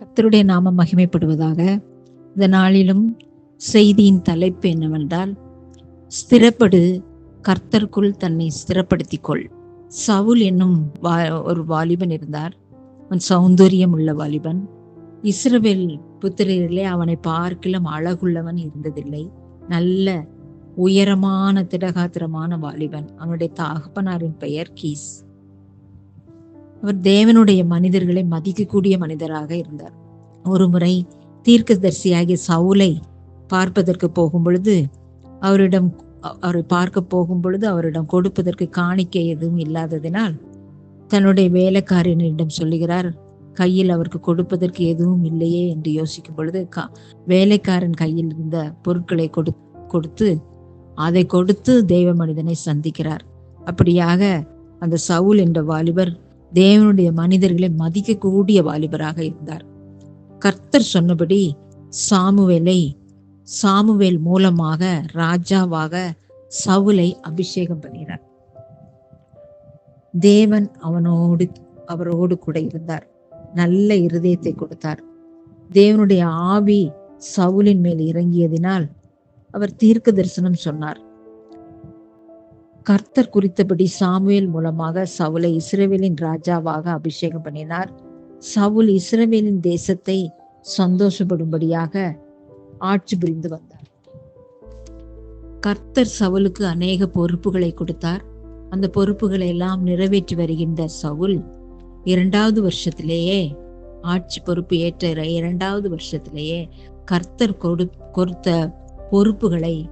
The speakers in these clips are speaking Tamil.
கர்த்தருடைய நாமம் மகிமைப்படுவதாக. இந்த நாளிலும் செய்தியின் தலைப்பு என்னவென்றால் ஸ்திரப்படு கர்த்தருக்குள் தன்னை ஸ்திரப்படுத்திக் கொள் சவுல் என்னும் வா- ஒரு வாலிபன் இருந்தார். அவன் சௌந்தரியம் உள்ள வாலிபன். இஸ்ரவேல் புத்திரரிலே அவனை பார்க்கிலும் அழகுள்ளவன் இருந்ததில்லை. நல்ல உயரமான திடகாத்திரமான வாலிபன். அவனுடைய தகப்பனாரின் பெயர் கீஸ். அவர் தேவனுடைய மனிதர்களை மதிக்கக்கூடிய மனிதராக இருந்தார். ஒரு முறை தீர்க்கதரிசியாகிய சவுலை பார்ப்பதற்கு போகும் பொழுது அவரிடம் அவரை பார்க்க போகும் பொழுது அவரிடம் கொடுப்பதற்கு காணிக்கை எதுவும் இல்லாததினால் தன்னுடைய வேலைக்காரனிடம் சொல்லுகிறார் கையில் அவருக்கு கொடுப்பதற்கு எதுவும் இல்லையே என்று யோசிக்கும் பொழுது கா- வேலைக்காரன் கையில் இருந்த பொருட்களை கொடு கொடுத்து அதை கொடுத்து தெய்வ மனிதனை சந்திக்கிறார். அப்படியாக அந்த சவுல் என்ற வாலிபர் தேவனுடைய மனிதர்களை மதிக்கக்கூடிய வாலிபராக இருந்தார். கர்த்தர் சொன்னபடி சாமுவேலை சாமுவேல் மூலமாக ராஜாவாக சவுலை அபிஷேகம் பண்ணினார். தேவன் அவனோடு அவரோடு கூட இருந்தார். நல்ல இருதயத்தை கொடுத்தார். தேவனுடைய ஆவி சவுலின் மேல் இறங்கியதினால் அவர் தீர்க்க தரிசனம் சொன்னார். கர்த்தர் குறித்தபடி சாமுவேல் மூலமாக சவுலை இஸ்ரேவேலின் ராஜாவாக அபிஷேகம் பண்ணினார். சவுல் இஸ்ரவேலின் தேசத்தை சந்தோஷப்படும்படியாக ஆட்சி புரிந்து வந்தார். கர்த்தர் சவுலுக்கு அநேக பொறுப்புகளை கொடுத்தார். அந்த பொறுப்புகளை எல்லாம் நிறைவேற்றி வருகின்ற சவுல் இரண்டாவது வருஷத்திலேயே ஆட்சி பொறுப்பு ஏற்ற இரண்டாவது வருஷத்திலேயே கர்த்தர் கொடு கொடுத்த பொறுப்புகளை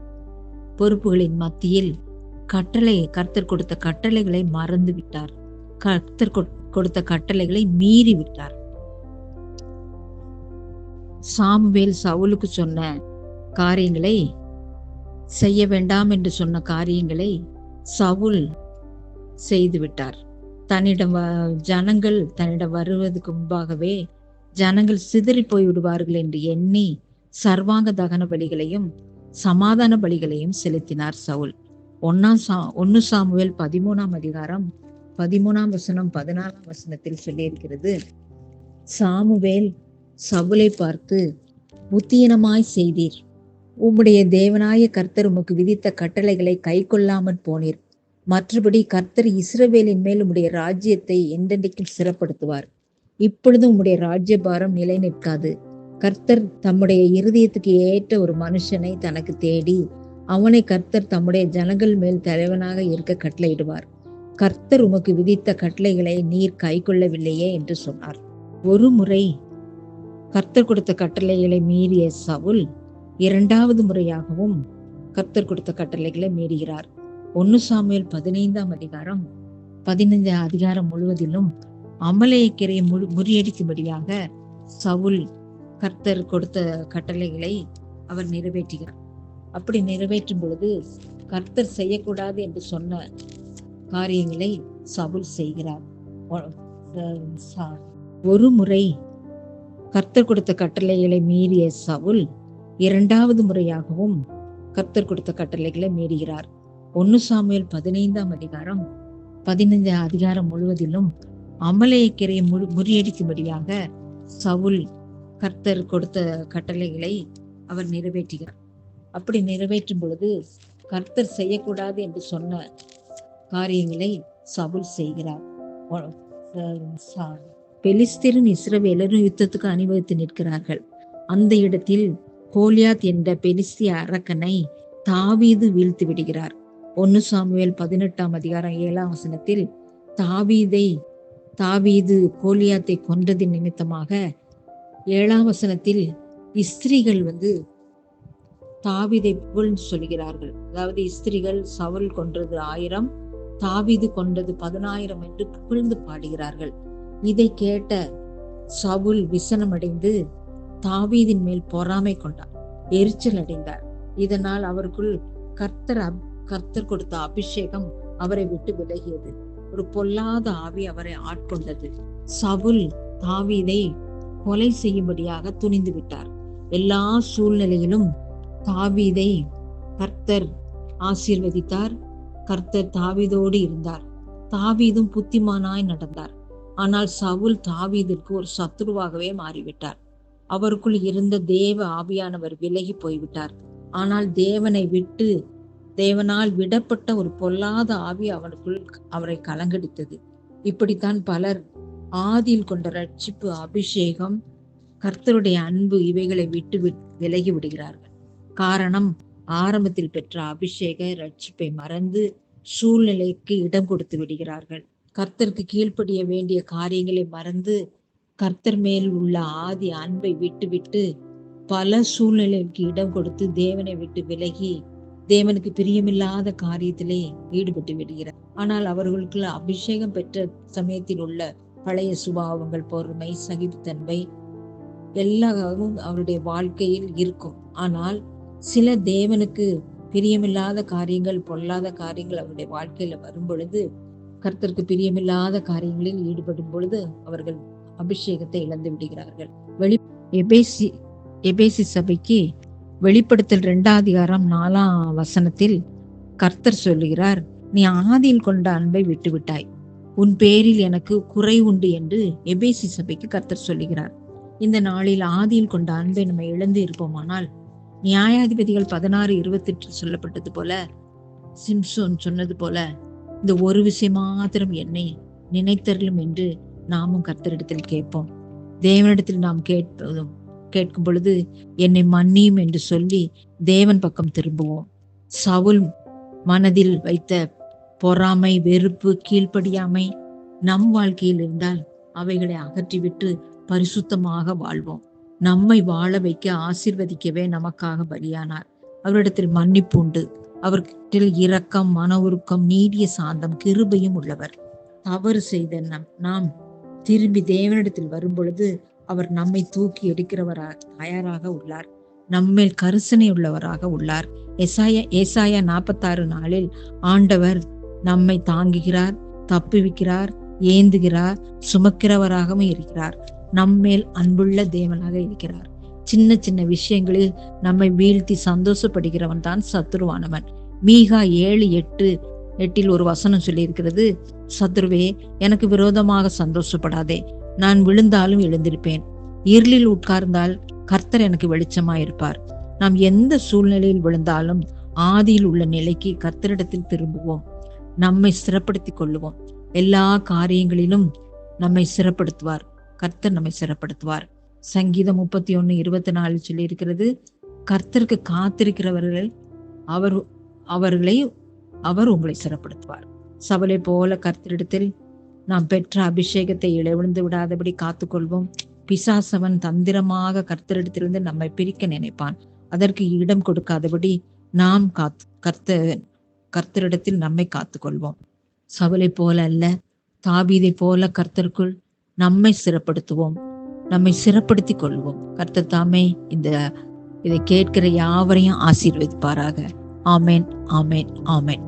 பொறுப்புகளின் மத்தியில் கட்டளை கர்த்தர் கொடுத்த கட்டளைகளை மறந்து விட்டார். கர்த்தர் கொடுத்த கட்டளைகளை மீறி விட்டார். சாமுவேல் சவுலுக்கு சொன்ன காரியங்களை செய்ய வேண்டாம் என்று சொன்ன காரியங்களை சவுல் செய்து விட்டார். தன்னிடம் வ- ஜனங்கள் தன்னிடம் வருவதற்கு முன்பாகவே ஜனங்கள் சிதறி போய் விடுவார்கள் என்று எண்ணி சர்வாங்க தகன பலிகளையும் சமாதான பலிகளையும் செலுத்தினார் சவுல். ஒன்னாம் சா ஒன்னு சாமுவேல் பதிமூணாம் அதிகாரம் பதிமூணாம் வசனம் பதினாலாம் வசனத்தில் சொல்லியிருக்கிறது சாமுவேல் சவுலை பார்த்து புத்தீனமாய் செய்தீர். உம்முடைய தேவனாய கர்த்தர் உமக்கு விதித்த கட்டளைகளை கை கொள்ளாமற் போனீர். மற்றபடி கர்த்தர் இஸ்ரவேலின் மேல் உம்முடைய ராஜ்யத்தை எந்தெண்டைக்கும் சிறப்படுத்துவார். இப்பொழுது உம்முடைய ராஜ்யபாரம் நிலை நிற்காது. கர்த்தர் தம்முடைய இருதயத்துக்கு ஏற்ற ஒரு மனுஷனை தனக்கு தேடி அவனை கர்த்தர் தம்முடைய ஜனங்கள் மேல் தலைவனாக இருக்க கட்டளையிடுவார். கர்த்தர் உமக்கு விதித்த கட்டளைகளை நீர் கை கொள்ளவில்லையே என்று சொன்னார். ஒரு முறை கர்த்தர் கொடுத்த கட்டளைகளை மீறிய சவுல் இரண்டாவது முறையாகவும் கர்த்தர் கொடுத்த கட்டளைகளை மீறுகிறார். ஒன்னு சாமியல் பதினைந்தாம் அதிகாரம் பதினைந்து அதிகாரம் முழுவதிலும் அமலேயக்கரை முழு முறியடிக்கும்படியாக சவுல் கர்த்தர் கொடுத்த கட்டளைகளை அவர் நிறைவேற்றுகிறார். அப்படி நிறைவேற்றும் பொழுது கர்த்தர் செய்யக்கூடாது என்று சொன்ன காரியங்களை சவுல் செய்கிறார். ஒரு முறை கர்த்தர் கொடுத்த கட்டளைகளை மீறிய சவுல் இரண்டாவது முறையாகவும் கர்த்தர் கொடுத்த கட்டளைகளை மீறுகிறார். ஒன்னு சாமியல் பதினைந்தாம் அதிகாரம் பதினைந்து அதிகாரம் முழுவதிலும் அமலேயக்கரை முறி முறியடிக்கும்படியாக சவுல் கர்த்தர் கொடுத்த கட்டளைகளை அவர் நிறைவேற்றுகிறார். அப்படி நிறைவேற்றும் பொழுது கர்த்தர் செய்யக்கூடாது என்று சொன்ன காரியங்களை சவுல் செய்கிறார். ஒ- இஸ்ரவேலரும் யுத்தத்துக்கு அனுபவித்து நிற்கிறார்கள். அந்த இடத்தில் கோலியாத் என்ற பெலிஸ்திய அரக்கனை தாவீது வீழ்த்தி விடுகிறார். ஒன்னு சாமுவேல் பதினெட்டாம் அதிகாரம் ஏழாம் வசனத்தில் தாவீதை தாவீது கோலியாத்தை கொன்றதின் நிமித்தமாக ஏழாம் வசனத்தில் இஸ்திரிகள் வந்து தாவீதை புகழ்ந்து சொல்கிறார்கள். அதாவது இஸ்திரிகள் சவுல் கொன்றது ஆயிரம் தாவீது கொண்டது பதினாயிரம் என்று புகழ்ந்து பாடுகிறார்கள். இதை கேட்ட சவுல் விசனமடைந்து தாவீதின் மேல் பொறாமை கொண்டார் எரிச்சல் அடைந்தார். இதனால் அவருக்குள் கர்த்தர் அப்- கர்த்தர் கொடுத்த அபிஷேகம் அவரை விட்டு விலகியது. ஒரு பொல்லாத ஆவி அவரை ஆட்கொண்டது. சவுல் தாவீதை கொலை செய்யும்படியாக துணிந்து விட்டார். எல்லா சூழ்நிலையிலும் தாவீதை கர்த்தர் ஆசீர்வதித்தார். கர்த்தர் தாவீதோடு இருந்தார். தாவீதும் புத்திமானாய் நடந்தார். ஆனால் சவுல் தாவீதிற்கு ஒரு சத்துருவாகவே மாறிவிட்டார். அவருக்குள் இருந்த தேவ ஆவியானவர் விலகி போய்விட்டார். ஆனால் தேவனை விட்டு தேவனால் விடப்பட்ட ஒரு பொல்லாத ஆவி அவனுக்குள் அவரை கலங்கடித்தது. இப்படித்தான் பலர் ஆதியில் கொண்ட ரட்சிப்பு அபிஷேகம் கர்த்தருடைய அன்பு இவைகளை விட்டு விலகி விடுகிறார்கள். காரணம் ஆரம்பத்தில் பெற்ற அபிஷேக ரட்சிப்பை மறந்து சூழ்நிலைக்கு இடம் கொடுத்து விடுகிறார்கள். கர்த்தருக்கு கீழ்ப்படிய வேண்டிய காரியங்களை மறந்து கர்த்தர் மேல் உள்ள ஆதி அன்பை விட்டு விட்டு பல சூழ்நிலைக்கு இடம் கொடுத்து தேவனை விட்டு விலகி தேவனுக்கு பிரியமில்லாத காரியத்திலே ஈடுபட்டு விடுகிறார். ஆனால் அவர்களுக்கு அபிஷேகம் பெற்ற சமயத்தில் உள்ள பழைய சுபாவங்கள் பொறுமை சகிப்புத்தன்மை எல்லாவும் அவருடைய வாழ்க்கையில் இருக்கும். ஆனால் சில தேவனுக்கு பிரியமில்லாத காரியங்கள் பொல்லாத காரியங்கள் அவருடைய வாழ்க்கையில வரும் பொழுது கர்த்தருக்கு பிரியமில்லாத காரியங்களில் ஈடுபடும் பொழுது அவர்கள் அபிஷேகத்தை இழந்து விடுகிறார்கள். வெளி எபேசி எபேசி சபைக்கு வெளிப்படுத்தல் இரண்டாம் அதிகாரம் நாலாம் வசனத்தில் கர்த்தர் சொல்லுகிறார் நீ ஆதியில் கொண்ட அன்பை விட்டுவிட்டாய். உன் பேரில் எனக்கு குறை உண்டு என்று எபேசி சபைக்கு கர்த்தர் சொல்லுகிறார். இந்த நாளில் ஆதியில் கொண்ட அன்பை நம்ம இழந்து இருப்போமானால் நியாயாதிபதிகள் பதினாறு இருபத்தி எட்டு சொல்லப்பட்டது போல சிம்சோன் சொன்னது போல இந்த ஒரு விஷயம் மாத்திரம் என்னை நினைத்தருளும் என்று நாமும் கர்த்தரிடத்தில் கேட்போம். தேவனிடத்தில் நாம் கேட்பதும் கேட்கும் பொழுது என்னை மன்னியும் என்று சொல்லி தேவன் பக்கம் திரும்புவோம். சவுல் மனதில் வைத்த பொறாமை வெறுப்பு கீழ்ப்படியாமை நம் வாழ்க்கையில் இருந்தால் அவைகளை அகற்றிவிட்டு பரிசுத்தமாக வாழ்வோம். நம்மை வாழ வைக்க ஆசிர்வதிக்கவே நமக்காக பலியானார். அவரிடத்தில் மன்னிப்பு உண்டு. அவர்கிட்ட இரக்கம் மன உருக்கம் நீடிய சாந்தம் கிருபையும் உள்ளவர். தவறு செய்த நம் நாம் திரும்பி தேவனிடத்தில் வரும் பொழுது அவர் நம்மை தூக்கி எடுக்கிறவராக தயாராக உள்ளார். நம்மேல் கரிசனை உள்ளவராக உள்ளார். எசாய ஏசாயா நாற்பத்தாறு நாளில் ஆண்டவர் நம்மை தாங்குகிறார் தப்புவிக்கிறார் ஏந்துகிறார் சுமக்கிறவராகவும் இருக்கிறார். நம்மேல் அன்புள்ள தேவனாக இருக்கிறார். சின்ன சின்ன விஷயங்களில் நம்மை வீழ்த்தி சந்தோஷப்படுகிறவன் தான் சத்துருவானவன். மீகா ஏழு எட்டு எட்டில் ஒரு வசனம் சொல்லி இருக்கிறது சத்ருவே எனக்கு விரோதமாக சந்தோஷப்படாதே. நான் விழுந்தாலும் எழுந்திருப்பேன். இருளில் உட்கார்ந்தால் கர்த்தர் எனக்கு வெளிச்சமாயிருப்பார். நாம் எந்த சூழ்நிலையில் விழுந்தாலும் ஆதியில் உள்ள நிலைக்கு கர்த்தரிடத்தில் திரும்புவோம். நம்மை சிறப்படுத்திக் கொள்ளுவோம். எல்லா காரியங்களிலும் நம்மை சிறப்படுத்துவார் கர்த்தர் நம்மை சிறப்படுத்துவார். சங்கீதம் முப்பத்தி ஒன்னு இருபத்தி நாலு சொல்லி இருக்கிறது கர்த்தருக்கு காத்திருக்கிறவர்கள் அவர் அவர்களை அவர் உங்களை சிறப்படுத்துவார். சவலை போல கர்த்தரிடத்தில் நாம் பெற்ற அபிஷேகத்தை இழவிழுந்து விடாதபடி காத்துக்கொள்வோம். பிசாசவன் தந்திரமாக கர்த்தரிடத்திலிருந்து நம்மை பிரிக்க நினைப்பான். அதற்கு இடம் கொடுக்காதபடி நாம் காத்து கர்த்த கர்த்தரிடத்தில் நம்மை காத்துக்கொள்வோம். சவலை போல அல்ல தாபீதை போல கர்த்தருக்குள் நம்மை சிறப்படுத்துவோம். நம்மை சிறப்படுத்தி கொள்வோம். கர்த்தர் தாமே இந்த இதை கேட்கிற யாவரையும் ஆசீர்வதிப்பாராக. ஆமேன் ஆமேன் ஆமேன்.